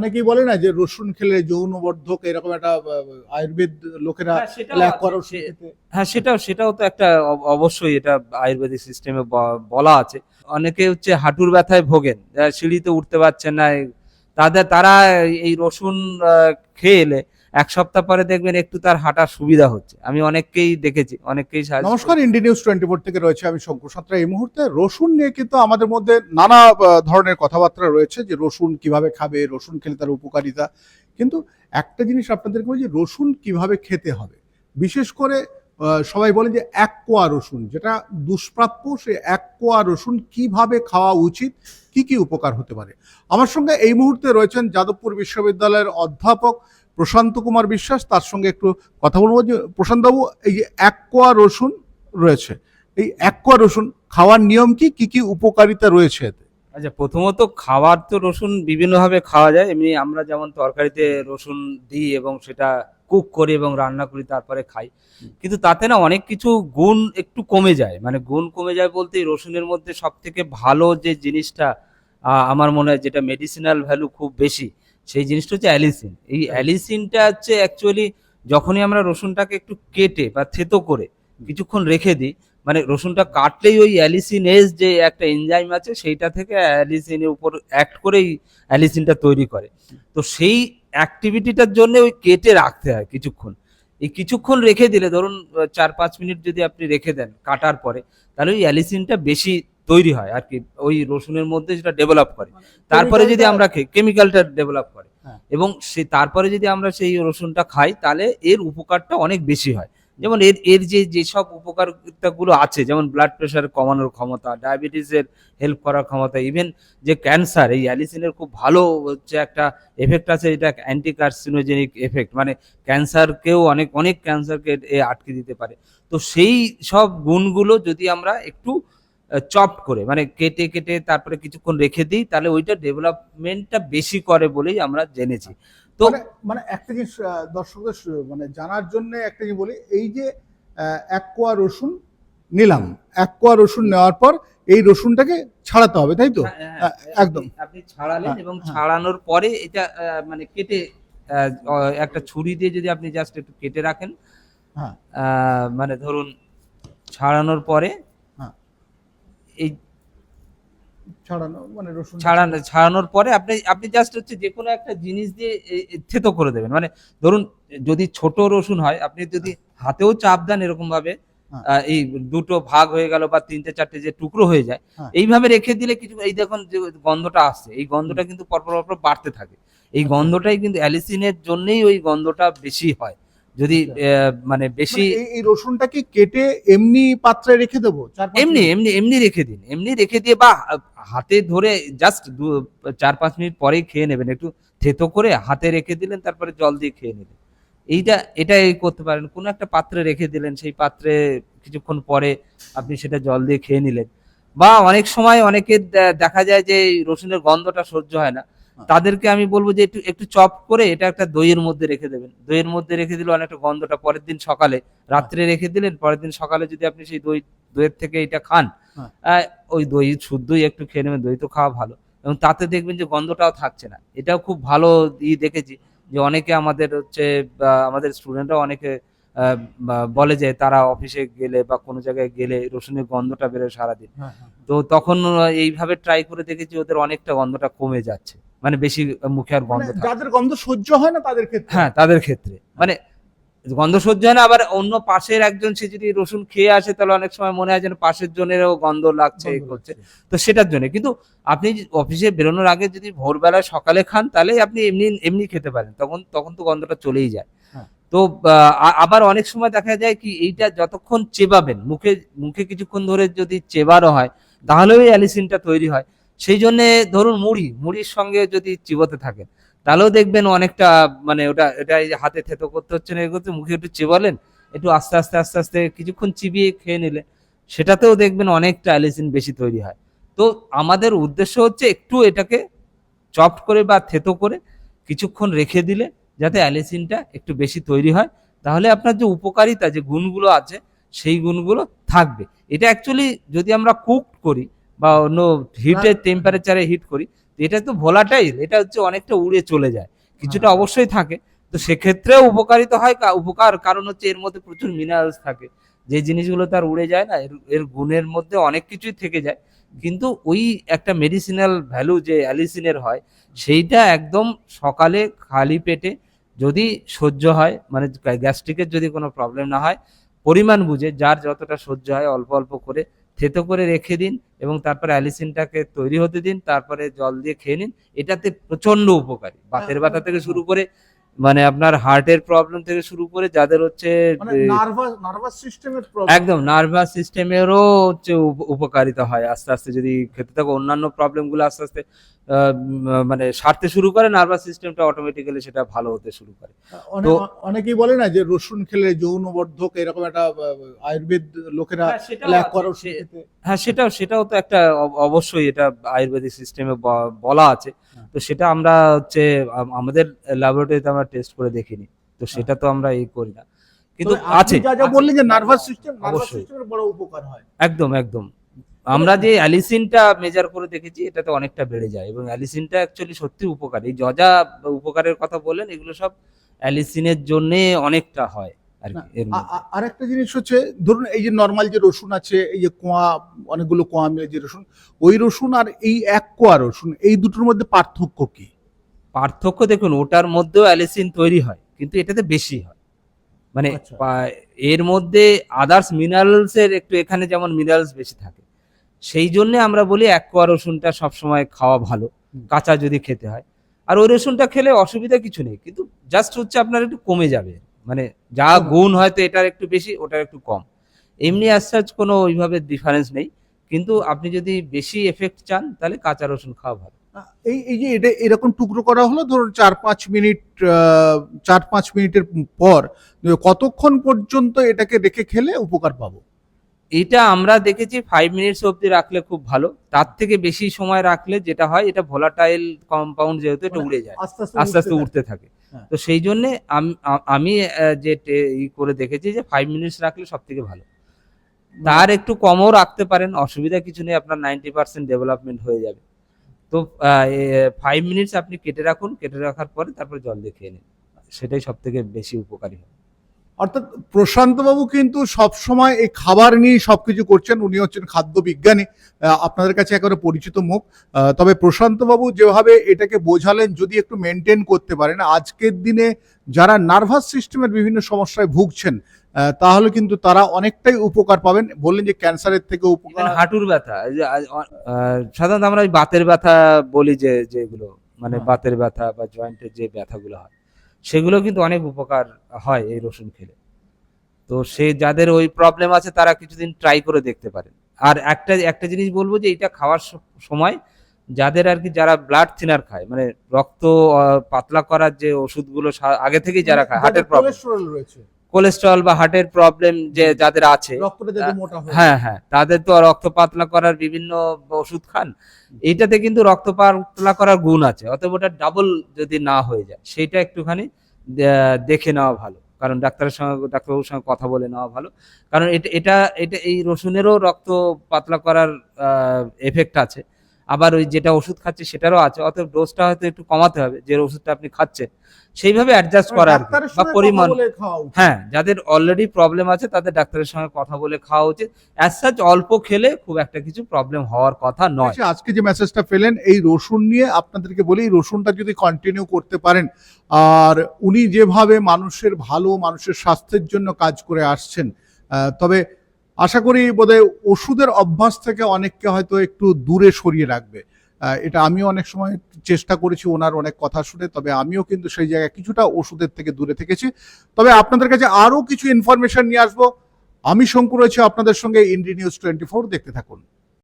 অনেকেই বলে না যে রসুন খেলে যৌনবর্ধক এরকম একটা আয়ুর্বেদ লোকেরা হ্যাঁ, সেটাও হ্যাঁ সেটাও সেটাও তো একটা অবশ্যই এটা আয়ুর্বেদিক সিস্টেমে বলা আছে। অনেকে হচ্ছে হাঁটুর ব্যথায় ভোগেন সিঁড়িতে উঠতে পারছেন না তাদের তারা এই রসুন খেয়ে এলে এক সপ্তাহ পরে দেখবেন একটু তার হাঁটার সুবিধা হচ্ছে। আমি অনেককেই দেখেছি অনেককেই সাহায্য নমস্কার ইন্ডি নিউজ টোয়েন্টি ফোর থেকে রয়েছে আমি শঙ্কর সাঁতরা। এই মুহূর্তে রসুন নিয়ে কিন্তু আমাদের মধ্যে নানা ধরনের কথাবার্তা রয়েছে যে রসুন কীভাবে খাবে রসুন খেলে তার উপকারিতা। কিন্তু একটা জিনিস আপনাদেরকে বলি যে রসুন কীভাবে খেতে হবে। বিশেষ করে সবাই বলে যে এক কোয়া রসুন যেটা দুষ্প্রাপ্য সে এক কোয়া রসুন কীভাবে খাওয়া উচিত কি কি উপকার হতে পারে। আমার সঙ্গে এই মুহূর্তে রয়েছেন যাদবপুর বিশ্ববিদ্যালয়ের অধ্যাপক প্রশান্ত কুমার বিশ্বাস, তার সঙ্গে একটু কথা বলব যে প্রশান্তবাবু, এই যে এক কোয়া রসুন রয়েছে, এই এক কোয়া রসুন খাওয়ার নিয়ম কি? কি কি উপকারিতা রয়েছে এতে? আচ্ছা প্রথমত খাবার তো রসুন বিভিন্নভাবে খাওয়া যায়, এমনি আমরা যেমন তরকারিতে রসুন দিই এবং সেটা কুক করি এবং রান্না করি, তারপরে খাই। কিন্তু তাতে না অনেক কিছু গুণ একটু কমে যায় মানে গুণ কমে যায় বলতে রসুনের মধ্যে সব থেকে ভালো যে জিনিসটা আমার মনে হয় যেটা মেডিসিনাল ভ্যালু খুব বেশি সেই জিনিসটা হচ্ছে অ্যালিসিন। এই অ্যালিসিনটা হচ্ছে অ্যাকচুয়ালি যখনই আমরা রসুনটাকে একটু কেটে বা থেতো করে কিছুক্ষণ রেখে দিই মানে রসুনটা কাটলেই ওই অ্যালিসিনেজ যে একটা এনজাইম আছে সেইটা থেকে অ্যালিসিনের উপর অ্যাক্ট করেই অ্যালিসিনটা তৈরি করে। তো সেই অ্যাক্টিভিটিটার জন্য ওই কেটে রাখতে হয় কিছুক্ষণ। এই কিছুক্ষণ রেখে দিলে ধরুন চার পাঁচ মিনিট যদি আপনি রেখে দেন কাটার পরে তাহলে ওই অ্যালিসিনটা বেশি তৈরি হয় আর কি ওই রসুনের মধ্যে সেটা ডেভেলপ করে। তারপরে যদি আমরা কেমিক্যালটা ডেভেলপ করে। হ্যাঁ। এবং সে তারপরে যদি আমরা সেই রসুনটা খাই তাহলে এর উপকারটা অনেক বেশি হয়। যেমন এর এর যে যেসব উপকারিতাগুলো আছে যেমন ব্লাড প্রেশার কমানোর ক্ষমতা ডায়াবেটিসের হেল্প করার ক্ষমতা ইভেন যে ক্যান্সার এই অ্যালিসিনের খুব ভালো হচ্ছে একটা এফেক্ট আছে এটা অ্যান্টি কার্সিনোজেনিক এফেক্ট মানে ক্যান্সারকেও অনেক অনেক ক্যান্সারকে এ আটকে দিতে পারে। তো সেই সব গুণগুলো যদি আমরা একটু চপ করে মানে কেটে কেটে তারপরে কিছুক্ষণ রেখে দিই তাহলে ওইটা ডেভেলপমেন্টটা বেশি করে বলেই আমরা জেনেছি তো মানে মানে একটা জিনিস দর্শকদের মানে জানার জন্য একটা জিনিস বলি এই যে এক কোয়া রসুন নিলাম এক কোয়া রসুন নেওয়ার পর এই রসুনটাকে ছাড়াতে হবে তাই তো হ্যাঁ, হ্যাঁ, আহ, একদম। আপনি- ছাড়ালেন হ্যাঁ, এবং হ্যাঁ। ছাড়ানোর পরে এটা মানে কেটে একটা ছুরি দিয়ে যদি আপনি জাস্ট একটু কেটে রাখেন হ্যাঁ মানে ধরুন ছাড়ানোর পরে হ্যাঁ। এই ছাড়ানো মানে রসুন ছাড়ানো ছাড়ানোর পরে আপনি আপনি জাস্ট হচ্ছে যে কোনো একটা জিনিস দিয়ে থেতো করে দেবেন মানে ধরুন যদি ছোট রসুন হয় আপনি যদি হাতেও চাপ দেন এরকম ভাবে হ্যাঁ। আহ, এই দুটো ভাগ হয়ে গেল বা তিনটে চারটে যে টুকরো হয়ে যায় হ্যাঁ। এইভাবে রেখে দিলে কিছু এই দেখুন যে গন্ধটা আসছে এই গন্ধটা কিন্তু পরপর পরপর বাড়তে থাকে এই। গন্ধটাই কিন্তু অ্যালিসিনের জন্যই ওই গন্ধটা বেশি হয় যদি আচ্ছা। মানে বেশি মানে এই রসুনটাকে কেটে এমনি পাত্রে রেখে দেবো? এমনি এমনি এমনি রেখে দিন। এমনি রেখে দিয়ে বা হাতে ধরে জাস্ট চার পাঁচ মিনিট পরেই খেয়ে নেবেন। একটু থেতো করে হাতে রেখে দিলেন তারপরে জল দিয়ে খেয়ে নেবেন। এইটা এটাই করতে পারেন। কোনো একটা পাত্রে রেখে দিলেন সেই পাত্রে কিছুক্ষণ পরে আপনি সেটা জল দিয়ে খেয়ে নিলেন। বা অনেক সময় অনেকে দেখা যায় যে এই রসুনের গন্ধটা সহ্য হয় না। তাদেরকে আমি বলব যে একটু একটু চপ করে এটা একটা দইয়ের মধ্যে রেখে দেবেন। দইয়ের মধ্যে রেখে দিলে অনেকটা গন্ধটা পরের দিন সকালে রাত্রে রেখে দিলেন পরের দিন সকালে যদি আপনি সেই দই দইয়ের থেকে এটা খান হ্যাঁ। ওই দই শুদ্ধই একটু খেয়ে নেবেন দই তো খাওয়া ভালো। এবং তাতে দেখবেন যে গন্ধটাও থাকছে না। এটাও খুব ভালো ই দেখেছি যে অনেকে আমাদের হচ্ছে আমাদের স্টুডেন্টরাও অনেকে বলে যে তারা অফিসে গেলে বা কোনো জায়গায় গেলে রসুনের গন্ধটা বেরোয় সারাদিন। হ্যাঁ, হ্যাঁ। তো তখন এইভাবে ট্রাই করে দেখেছি ওদের অনেকটা গন্ধটা কমে যাচ্ছে। মানে বেশি মুখে আর গন্ধ মানে যাদের গন্ধ সহ্য হয় না তাদের ক্ষেত্রে? হ্যাঁ তাদের ক্ষেত্রে। মানে গন্ধ সহ্য হয় না আবার অন্য পাশের একজন সে যদি রসুন খেয়ে আসে তাহলে অনেক সময় মনে হয় যেন পাশের জনেরও গন্ধ লাগছে করছে। তো সেটার জন্য। কিন্তু আপনি অফিসে বেরোনোর আগে যদি ভোরবেলায় সকালে খান তাহলে আপনি এমনি এমনি খেতে পারেন। তখন তখন তো গন্ধটা চলেই যায়। তো আবার অনেক সময় দেখা যায় কি এইটা যতক্ষণ চেবাবেন, মুখে মুখে কিছুক্ষণ ধরে যদি চেবারও হয় তাহলে ওই অ্যালিসিনটা তৈরি হয়। সেই জন্যে ধরুন মুড়ি, মুড়ির সঙ্গে যদি চিবোতে থাকেন, তাহলেও দেখবেন অনেকটা মানে ওটা, এটা হাতে থেতো করতে হচ্ছে না করতে, মুখে একটু চেবালেন, একটু আস্তে আস্তে আস্তে আস্তে কিছুক্ষণ চিবিয়ে খেয়ে নিলে সেটাতেও দেখবেন অনেকটা অ্যালিসিন বেশি তৈরি হয়। তো আমাদের উদ্দেশ্য হচ্ছে একটু এটাকে চপড করে বা থেতো করে কিছুক্ষণ রেখে দিলে যাতে অ্যালিসিনটা একটু বেশি তৈরি হয়। তাহলে আপনার যে উপকারিতা যে গুণগুলো আছে সেই গুণগুলো থাকবে। এটা অ্যাকচুয়ালি যদি আমরা কুক করি বা অন্য হিটের টেম্পারেচারে হিট করি তো এটা তো ভোলাটাইল এটা হচ্ছে অনেকটা উড়ে চলে যায়। কিছুটা হ্যাঁ। অবশ্যই থাকে। তো সেক্ষেত্রেও উপকারিতা হয় উপকার কারণ হচ্ছে এর মধ্যে প্রচুর মিনারেলস থাকে। যে জিনিসগুলো তার উড়ে যায় না এর এর গুণের মধ্যে অনেক কিছুই থেকে যায়। কিন্তু ওই একটা মেডিসিনাল ভ্যালু যে অ্যালিসিনের হয় সেইটা একদম সকালে খালি পেটে যদি সহ্য হয় মানে গ্যাস্ট্রিকের যদি কোনো প্রবলেম না হয় পরিমাণ বুঝে যার যতটা সহ্য হয় অল্প অল্প করে থেতো করে রেখে দিন এবং তারপরে অ্যালিসিনটাকে তৈরি হতে দিন তারপরে জল দিয়ে খেয়ে নিন। এটাতে প্রচণ্ড উপকারী। বাতের ব্যথা থেকে শুরু করে মানে আপনার হার্টের প্রবলেম থেকে শুরু করে যাদের হচ্ছে মানে নার্ভাস নার্ভাস সিস্টেমের একদম নার্ভাস সিস্টেমেরও হচ্ছে উপ- উপকারিতা হয় আস্তে আস্তে। যদি খেতে থাকো অন্যান্য প্রবলেমগুলো আস্তে আস্তে মানে সারতে শুরু করে নার্ভাস সিস্টেমটা অটোমেটিক্যালি সেটা ভালো হতে শুরু করে। তো- অনেকেই বলে না যে রসুন খেলে যৌনবর্ধক এরকম একটা আয়ুর্বেদ লোকেরা করা হ্যাঁ সেটাও সেটাও তো একটা অবশ্যই এটা আয়ুর্বেদিক সিস্টেমে বলা আছে। হ্যাঁ। তো সেটা আমরা হচ্ছে আমাদের ল্যাবরেটরিতে আমরা টেস্ট করে দেখিনি। তো সেটা তো আমরা এই করি না। কিন্তু আছে। যা যা বললেন যে নার্ভাস সিস্টেম নার্ভাস। সিস্টেমের বড় উপকার হয়। একদম একদম। আমরা যে অ্যালিসিনটা মেজার করে দেখেছি এটাতে অনেকটা বেড়ে যায়। এবং অ্যালিসিনটা অ্যাকচুয়ালি সত্যি উপকারী। এই যা যা উপকারের কথা বললেন এগুলো সব অ্যালিসিনের জন্য অনেকটা হয়। আর আরেকটা জিনিস হচ্ছে ধরুন এই যে নর্মাল যে রসুন আছে এই যে কোয়া অনেকগুলো কোয়া মিলে যে রসুন ওই রসুন আর এই এক কোয়া রসুন এই দুটোর মধ্যে পার্থক্য কি? পার্থক্য দেখুন ওটার মধ্যেও অ্যালিসিন তৈরি হয় কিন্তু এটাতে বেশি হয়। মানে আচ্ছা। এর মধ্যে আদার্স মিনারেলস এর একটু এখানে যেমন মিনারেলস বেশি থাকে সেই জন্য আমরা বলি এক কোয়া রসুনটা সবসময় খাওয়া ভালো কাঁচা যদি খেতে হয়। আর ওই রসুনটা খেলে অসুবিধা কিছু নেই কিন্তু জাস্ট হচ্ছে আপনার একটু কমে যাবে। মানে যা। গুণ হয়তো এটার একটু বেশি ওটার একটু কম। এমনি অ্যাজ সাচ কোনো ওইভাবে ডিফারেন্স নেই। কিন্তু আপনি যদি বেশি এফেক্ট চান তাহলে কাঁচা রসুন খাওয়া ভালো। এই এই যে এটা এরকম টুকরো করা হলো ধরুন চার পাঁচ মিনিট চার পাঁচ মিনিটের পর কতক্ষণ পর্যন্ত এটাকে রেখে খেলে উপকার পাবো? এটা আমরা দেখেছি ফাইভ মিনিটস অবধি রাখলে খুব ভালো। তার থেকে বেশি সময় রাখলে যেটা হয় এটা ভোলাটাইল কম্পাউন্ড যেহেতু এটা মানে উড়ে যায়। আস্তে আস্তে উঠতে থাকে। তো সেই জন্যে আমি যে ই করে দেখেছি যে ফাইভ মিনিটস রাখলে সব থেকে ভালো। তার একটু কমও রাখতে পারেন, অসুবিধা কিছু নেই, আপনার নাইনটি পার্সেন্ট ডেভেলপমেন্ট হয়ে যাবে। তো ফাইভ মিনিটস আপনি কেটে রাখুন, কেটে রাখার পরে তারপরে জল দিয়ে খেয়ে নিন। সেটাই সব থেকে বেশি উপকারী হবে। অর্থাৎ প্রশান্ত বাবু কিন্তু সব সময় এই খাবার নিয়ে সবকিছু করছেন। উনি হচ্ছেন খাদ্য বিজ্ঞানী আপনাদের কাছে একেবারে পরিচিত মুখ। তবে প্রশান্ত বাবু যেভাবে এটাকে বোঝালেন যদি একটু মেনটেন করতে পারেন আজকের দিনে যারা নার্ভাস সিস্টেমের বিভিন্ন সমস্যায় ভুগছেন তাহলে কিন্তু তারা অনেকটাই উপকার পাবেন। বললেন যে ক্যান্সারের থেকে উপকার হাঁটুর ব্যথা সাধারণত আমরা ওই বাতের ব্যথা বলি যে যেগুলো মানে হ্যাঁ। বাতের ব্যথা বা জয়েন্টের যে ব্যথাগুলো হয়। সেগুলো কিন্তু অনেক উপকার হয় এই রসুন খেলে। তো সে যাদের ওই প্রবলেম আছে তারা কিছুদিন ট্রাই করে দেখতে পারেন। আর একটা একটা জিনিস বলব যে এটা খাওয়ার সময় যাদের আর কি যারা ব্লাড থিনার খায় মানে রক্ত পাতলা করার যে ওষুধগুলো আগে থেকেই যারা খায় হার্টের প্রবলেম রয়েছে। কোলেস্ট্রল বা হার্টের প্রবলেম যে যাদের আছে মোটা হ্যাঁ। হ্যাঁ তাদের তো রক্ত পাতলা করার বিভিন্ন ওষুধ খান। এইটাতে কিন্তু রক্ত পাতলা করার গুণ আছে অতএব ওটা ডাবল যদি না হয়ে যায় সেইটা একটুখানি দেখে নেওয়া ভালো। কারণ ডাক্তারের সঙ্গে ডাক্তারবাবুর সঙ্গে কথা বলে নেওয়া ভালো। কারণ এটা এটা এটা এই রসুনেরও রক্ত পাতলা করার এফেক্ট আছে। আবার ওই যেটা ওষুধ খাচ্ছে সেটারও আছে অতএব ডোজটা হয়তো একটু কমাতে হবে যে ওষুধটা আপনি খাচ্ছেন। সেইভাবে অ্যাডজাস্ট করা আর বা পরিমাণ। হ্যাঁ যাদের অলরেডি প্রবলেম আছে তাদের ডাক্তারের সঙ্গে কথা বলে খাওয়া উচিত। অ্যাজ সাচ অল্প খেলে খুব একটা কিছু প্রবলেম হওয়ার কথা নয়। আচ্ছা, আজকে যে মেসেজটা পেলেন এই রসুন নিয়ে আপনাদেরকে বলি এই রসুনটা যদি কন্টিনিউ করতে পারেন আর উনি যেভাবে মানুষের ভালো মানুষের স্বাস্থ্যের জন্য কাজ করে আসছেন তবে আশা করি বোধহয় ওষুধের অভ্যাস থেকে অনেককে হয়তো একটু দূরে সরিয়ে রাখবে। এটা আমিও অনেক সময় চেষ্টা করেছি, ওনার অনেক কথা শুনে, তবে আমিও কিন্তু সেই জায়গায় কিছুটা ওষুধের থেকে দূরে থেকেছি। তবে আপনাদের কাছে আরও কিছু ইনফরমেশন নিয়ে আসব। আমি শঙ্কু রয়েছে, আপনাদের সঙ্গে ইন্ডি নিউজ টোয়েন্টি ফোর দেখতে থাকুন।